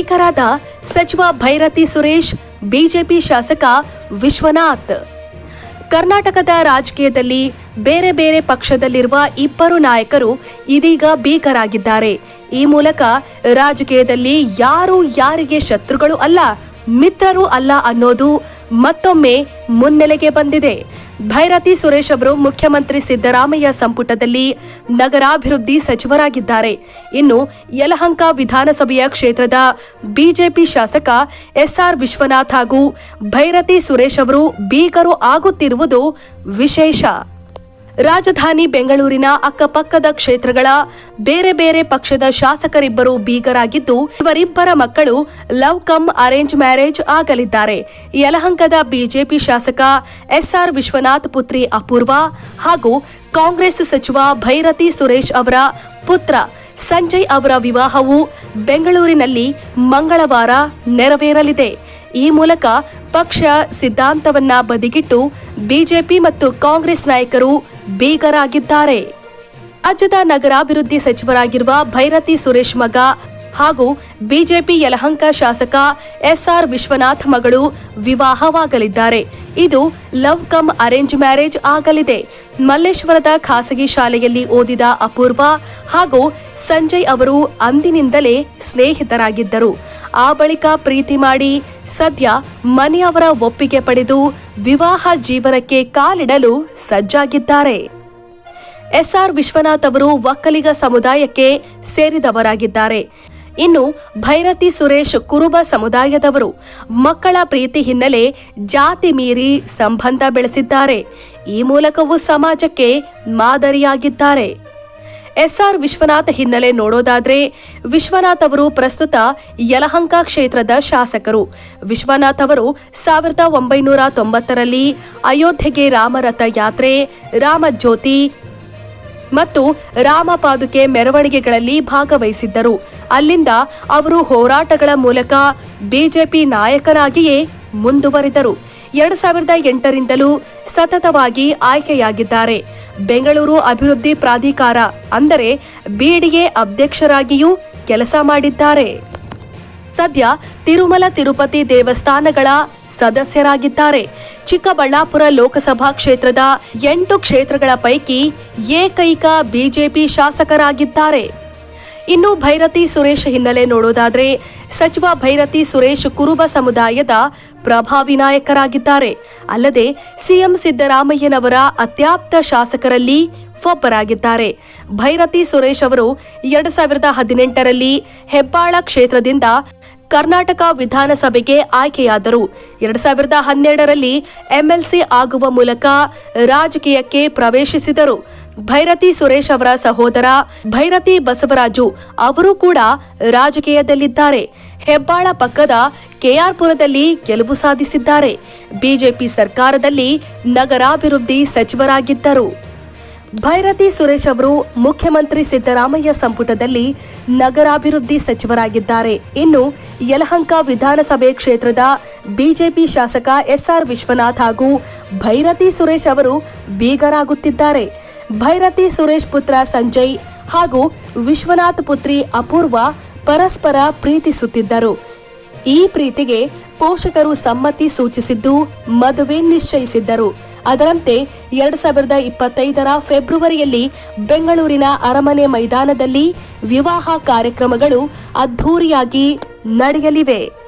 ಭೀಕರಾದ ಸಚಿವ ಭೈರತಿ ಸುರೇಶ್, ಬಿಜೆಪಿ ಶಾಸಕ ವಿಶ್ವನಾಥ್. ಕರ್ನಾಟಕದ ರಾಜಕೀಯದಲ್ಲಿ ಬೇರೆ ಬೇರೆ ಪಕ್ಷದಲ್ಲಿರುವ ಇಬ್ಬರು ನಾಯಕರು ಇದೀಗ ಬೀಕರಾಗಿದ್ದಾರೆ ಈ ಮೂಲಕ ರಾಜಕೀಯದಲ್ಲಿ ಯಾರು ಯಾರಿಗೆ ಶತ್ರುಗಳು ಅಲ್ಲ, ಮಿತ್ರರು ಅಲ್ಲ ಅನ್ನೋದು ಮತ್ತೊಮ್ಮೆ ಮುನ್ನೆಲೆಗೆ ಬಂದಿದೆ. ಭೈರತಿ ಸುರೇಶ್ ಅವರು ಮುಖ್ಯಮಂತ್ರಿ ಸಿದ್ದರಾಮಯ್ಯ ಸಂಪುಟದಲ್ಲಿ ನಗರಾಭಿವೃದ್ಧಿ ಸಚಿವರಾಗಿದ್ದಾರೆ. ಇನ್ನು ಯಲಹಂಕ ವಿಧಾನಸಭೆಯ ಕ್ಷೇತ್ರದ ಬಿಜೆಪಿ ಶಾಸಕ ಎಸ್ಆರ್ ವಿಶ್ವನಾಥ್ ಹಾಗೂ ಭೈರತಿ ಸುರೇಶ್ ಅವರು ಬೀಗರು ಆಗುತ್ತಿರುವುದು ವಿಶೇಷ. ರಾಜಧಾನಿ ಬೆಂಗಳೂರಿನ ಅಕ್ಕಪಕ್ಕದ ಕ್ಷೇತ್ರಗಳ ಬೇರೆ ಬೇರೆ ಪಕ್ಷದ ಶಾಸಕರಿಬ್ಬರು ಬೀಗರಾಗಿದ್ದು ಇವರಿಬ್ಬರ ಮಕ್ಕಳು ಲವ್ ಕಮ್ ಅರೇಂಜ್ ಮ್ಯಾರೇಜ್ ಆಗಲಿದ್ದಾರೆ. ಯಲಹಂಕದ ಬಿಜೆಪಿ ಶಾಸಕ ಎಸ್ಆರ್ ವಿಶ್ವನಾಥ್ ಪುತ್ರಿ ಅಪೂರ್ವ ಹಾಗೂ ಕಾಂಗ್ರೆಸ್ ಸಚಿವ ಭೈರತಿ ಸುರೇಶ್ ಅವರ ಪುತ್ರ ಸಂಜಯ್ ಅವರ ವಿವಾಹವು ಬೆಂಗಳೂರಿನಲ್ಲಿ ಮಂಗಳವಾರ ನೆರವೇರಲಿದೆ. ಈ ಮೂಲಕ ಪಕ್ಷ ಸಿದ್ಧಾಂತವನ್ನ ಬದಿಗಿಟ್ಟು ಬಿಜೆಪಿ ಮತ್ತು ಕಾಂಗ್ರೆಸ್ ನಾಯಕರು ಬೀಗರಾಗಿದ್ದಾರೆ. ರಾಜ್ಯದ ನಗರಾಭಿವೃದ್ಧಿ ಸಚಿವರಾಗಿರುವ ಭೈರತಿ ಸುರೇಶ್ ಮಗ ಹಾಗೂ ಬಿಜೆಪಿ ಯಲಹಂಕ ಶಾಸಕ ಎಸ್ಆರ್ ವಿಶ್ವನಾಥ್ ಮಗಳು ವಿವಾಹವಾಗಲಿದ್ದಾರೆ. ಇದು ಲವ್ ಕಮ್ ಅರೇಂಜ್ ಮ್ಯಾರೇಜ್ ಆಗಲಿದೆ. ಮಲ್ಲೇಶ್ವರದ ಖಾಸಗಿ ಶಾಲೆಯಲ್ಲಿ ಓದಿದ ಅಪೂರ್ವ ಹಾಗೂ ಸಂಜಯ್ ಅವರು ಅಂದಿನಿಂದಲೇ ಸ್ನೇಹಿತರಾಗಿದ್ದರು. ಆ ಬಳಿಕ ಪ್ರೀತಿ ಮಾಡಿ ಸದ್ಯ ಮನೆಯವರ ಒಪ್ಪಿಗೆ ಪಡೆದು ವಿವಾಹ ಜೀವನಕ್ಕೆ ಕಾಲಿಡಲು ಸಜ್ಜಾಗಿದ್ದಾರೆ. ಎಸ್ಆರ್ ವಿಶ್ವನಾಥ್ ಅವರು ಒಕ್ಕಲಿಗ ಸಮುದಾಯಕ್ಕೆ ಸೇರಿದವರಾಗಿದ್ದಾರೆ. ಇನ್ನು ಭೈರತಿ ಸುರೇಶ್ ಕುರುಬ ಸಮುದಾಯದವರು ಮಕ್ಕಳ ಪ್ರೀತಿ ಹಿನ್ನೆಲೆ ಜಾತಿ ಮೀರಿ ಸಂಬಂಧ ಬೆಳೆಸಿದ್ದಾರೆ. ಈ ಮೂಲಕವೂ ಸಮಾಜಕ್ಕೆ ಮಾದರಿಯಾಗಿದ್ದಾರೆ. ಎಸ್ಆರ್ ವಿಶ್ವನಾಥ್ ಹಿನ್ನೆಲೆ ನೋಡೋದಾದ್ರೆ ವಿಶ್ವನಾಥ್ ಅವರು ಪ್ರಸ್ತುತ ಯಲಹಂಕ ಕ್ಷೇತ್ರದ ಶಾಸಕರು. ವಿಶ್ವನಾಥ್ ಅವರು ಸಾವಿರದ ಒಂಬೈನೂರ ತೊಂಬತ್ತರಲ್ಲಿ ಅಯೋಧ್ಯೆಗೆ ರಾಮರಥ ಯಾತ್ರೆ, ರಾಮಜ್ಯೋತಿ ಮತ್ತು ರಾಮಪಾದುಕೆ ಮೆರವಣಿಗೆಗಳಲ್ಲಿ ಭಾಗವಹಿಸಿದ್ದರು. ಅಲ್ಲಿಂದ ಅವರು ಹೋರಾಟಗಳ ಮೂಲಕ ಬಿಜೆಪಿ ನಾಯಕರಾಗಿಯೇ ಮುಂದುವರಿದರು. ಎರಡ್ ಸಾವಿರದ ಎಂಟರಿಂದಲೂ ಸತತವಾಗಿ ಆಯ್ಕೆಯಾಗಿದ್ದಾರೆ. ಬೆಂಗಳೂರು ಅಭಿವೃದ್ಧಿ ಪ್ರಾಧಿಕಾರ, ಅಂದರೆ ಬಿಡಿಎ ಅಧ್ಯಕ್ಷರಾಗಿಯೂ ಕೆಲಸ ಮಾಡಿದ್ದಾರೆ. ಸದ್ಯ ತಿರುಮಲ ತಿರುಪತಿ ದೇವಸ್ಥಾನಗಳ ಸದಸ್ಯರಾಗಿದ್ದಾರೆ. ಚಿಕ್ಕಬಳ್ಳಾಪುರ ಲೋಕಸಭಾ ಕ್ಷೇತ್ರದ ಎಂಟು ಕ್ಷೇತ್ರಗಳ ಪೈಕಿ ಏಕೈಕ ಬಿಜೆಪಿ ಶಾಸಕರಾಗಿದ್ದಾರೆ. ಇನ್ನು ಭೈರತಿ ಸುರೇಶ್ ಹಿನ್ನೆಲೆ ನೋಡೋದಾದ್ರೆ, ಸಚಿವ ಭೈರತಿ ಸುರೇಶ್ ಕುರುಬ ಸಮುದಾಯದ ಪ್ರಭಾವಿ ನಾಯಕರಾಗಿದ್ದಾರೆ ಅಲ್ಲದೆ ಸಿಎಂ ಸಿದ್ದರಾಮಯ್ಯನವರ ಅತ್ಯಾಪ್ತ ಶಾಸಕರಲ್ಲಿ ಒಬ್ಬರಾಗಿದ್ದಾರೆ. ಭೈರತಿ ಸುರೇಶ್ ಅವರು ಎರಡ್ ಸಾವಿರದ ಹದಿನೆಂಟರಲ್ಲಿ ಹೆಬ್ಬಾಳ ಕ್ಷೇತ್ರದಿಂದ ಕರ್ನಾಟಕ ವಿಧಾನಸಭೆಗೆ ಆಯ್ಕೆಯಾದರು. ಎರಡ್ ಸಾವಿರದ ಹನ್ನೆರಡರಲ್ಲಿ ಎಂಎಲ್ಸಿ ಆಗುವ ಮೂಲಕ ರಾಜಕೀಯಕ್ಕೆ ಪ್ರವೇಶಿಸಿದರು. ಭೈರತಿ ಸುರೇಶ್ ಅವರ ಸಹೋದರ ಭೈರತಿ ಬಸವರಾಜು ಅವರು ಕೂಡ ರಾಜಕೀಯದಲ್ಲಿದ್ದಾರೆ. ಹೆಬ್ಬಾಳ ಪಕ್ಕದ ಕೆಆರ್ಪುರದಲ್ಲಿ ಗೆಲುವು ಸಾಧಿಸಿದ್ದಾರೆ. ಬಿಜೆಪಿ ಸರ್ಕಾರದಲ್ಲಿ ನಗರಾಭಿವೃದ್ಧಿ ಸಚಿವರಾಗಿದ್ದರು. ಭೈರತಿ ಸುರೇಶ್ ಅವರು ಮುಖ್ಯಮಂತ್ರಿ ಸಿದ್ದರಾಮಯ್ಯ ಸಂಪುಟದಲ್ಲಿ ನಗರಾಭಿವೃದ್ಧಿ ಸಚಿವರಾಗಿದ್ದಾರೆ. ಇನ್ನು ಯಲಹಂಕ ವಿಧಾನಸಭೆ ಕ್ಷೇತ್ರದ ಬಿಜೆಪಿ ಶಾಸಕ ಎಸ್ಆರ್ ವಿಶ್ವನಾಥ್ ಹಾಗೂ ಭೈರತಿ ಸುರೇಶ್ ಅವರು ಬೀಗರಾಗುತ್ತಿದ್ದಾರೆ. ಭೈರತಿ ಸುರೇಶ್ ಪುತ್ರ ಸಂಜಯ್ ಹಾಗೂ ವಿಶ್ವನಾಥ್ ಪುತ್ರಿ ಅಪೂರ್ವ ಪರಸ್ಪರ ಪ್ರೀತಿಸುತ್ತಿದ್ದರು. ಈ ಪ್ರೀತಿಗೆ ಪೋಷಕರು ಸಮ್ಮತಿ ಸೂಚಿಸಿದ್ದು ಮದುವೆ ನಿಶ್ಚಯಿಸಿದ್ದರು. ಅದರಂತೆ ಎರಡ್ ಸಾವಿರದ ಇಪ್ಪತ್ತೈದರ ಫೆಬ್ರವರಿಯಲ್ಲಿ ಬೆಂಗಳೂರಿನ ಅರಮನೆ ಮೈದಾನದಲ್ಲಿ ವಿವಾಹ ಕಾರ್ಯಕ್ರಮಗಳು ಅದ್ಧೂರಿಯಾಗಿ ನಡೆಯಲಿವೆ.